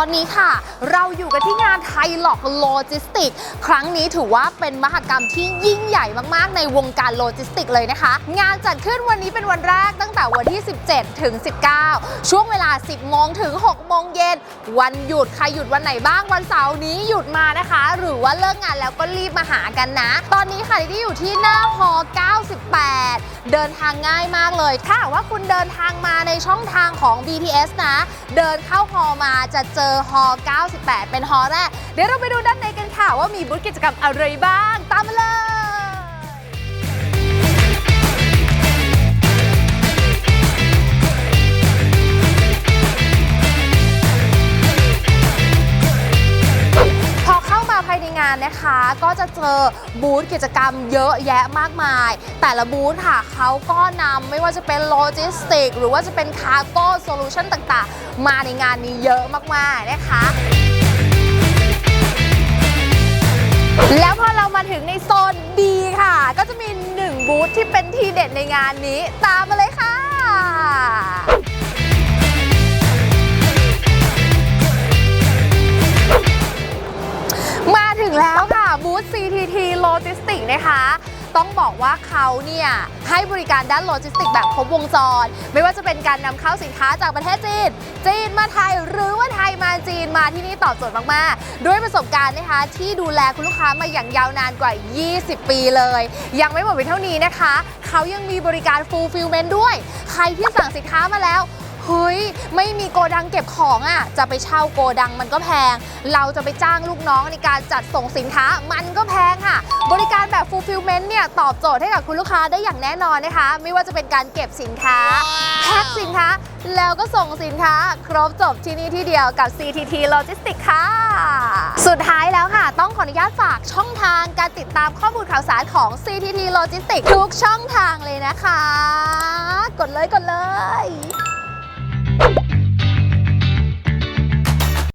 อนนี้ค่ะ เราอยู่กันที่งานไทยหลอกโลจิสติก ครั้งนี้ถือว่าเป็นมหกรรมที่ยิ่งใหญ่มากๆ ในวงการโลจิสติกเลยนะคะ งานจัดขึ้นวันนี้เป็นวันแรกตั้งแต่วันที่ 17 ถึง 19 ช่วงเวลา 10 โมงถึง 6 โมงเย็น วันหยุด ใครหยุดวันไหนบ้างวันเสาร์นี้หยุดมานะคะ หรือว่าเลิกงานแล้วก็รีบมาหากันนะ ตอนนี้ค่ะที่อยู่ที่หน้าฮอ9 เดินทางง่ายมากเลย ถ้าว่าคุณเดินทางมาในช่องทางของ BTS นะ เดินเข้าฮอมาจะเจอฮอ98 เป็นฮอแรก เดี๋ยวเราไปดูด้านในกันค่ะว่ามีบูธกิจกรรมอะไรบ้าง ตามมาเลย งานนะคะ ก็จะเจอบูธกิจกรรมเยอะแยะมากมาย แต่ละบูธค่ะเขาก็นำไม่ว่าจะเป็นโลจิสติก หรือว่าจะเป็นคาร์โก้โซลูชันต่างๆ มาในงานนี้เยอะมากๆนะคะแล้วพอเรามาถึงในโซน B ค่ะ ก็จะมีหนึ่งบูธที่เป็นทีเด็ดในงานนี้ ตามมาเลยค่ะ งแล้วค่ะบูธ CTT Logistics นะคะ ต้องบอกว่าเขาเนี่ยให้บริการด้านโลจิสติกแบบครบวงจร ไม่ว่าจะเป็นการนำเข้าสินค้าจากประเทศจีน จีนมาไทยหรือว่าไทยมาจีนมาที่นี่ตอบโจทย์มาก ๆ ด้วยประสบการณ์นะคะ ที่ดูแลคุณลูกค้ามาอย่างยาวนานกว่า 20 ปีเลย ยังไม่หมดเพียงเท่านี้นะคะ เขายังมีบริการ fulfillment ด้วย ใครที่สั่งสินค้ามาแล้ว เฮ้ย ไม่มีโกดังเก็บของอะ่ะ จะไปเช่าโกดังมันก็แพง เราจะไปจ้างลูกน้องในการจัดส่งสินค้ามันก็แพงค่ะ บริการแบบ fulfillment เนี่ย ตอบโจทย์ให้กับคุณลูกค้าได้อย่างแน่นอนนะคะ ไม่ว่าจะเป็นการเก็บสินค้า แพ็คสินค้า แล้วก็ส่งสินค้า ครบจบที่นี่ที่เดียวกับ CTT Logistics ค่ะ สุดท้ายแล้วค่ะ ต้องขออนุญาตฝากช่องทางการติดตามข้อมูลข่าวสารของ CTT Logistics ทุกช่องทางเลยนะคะ กดเลยกดเลย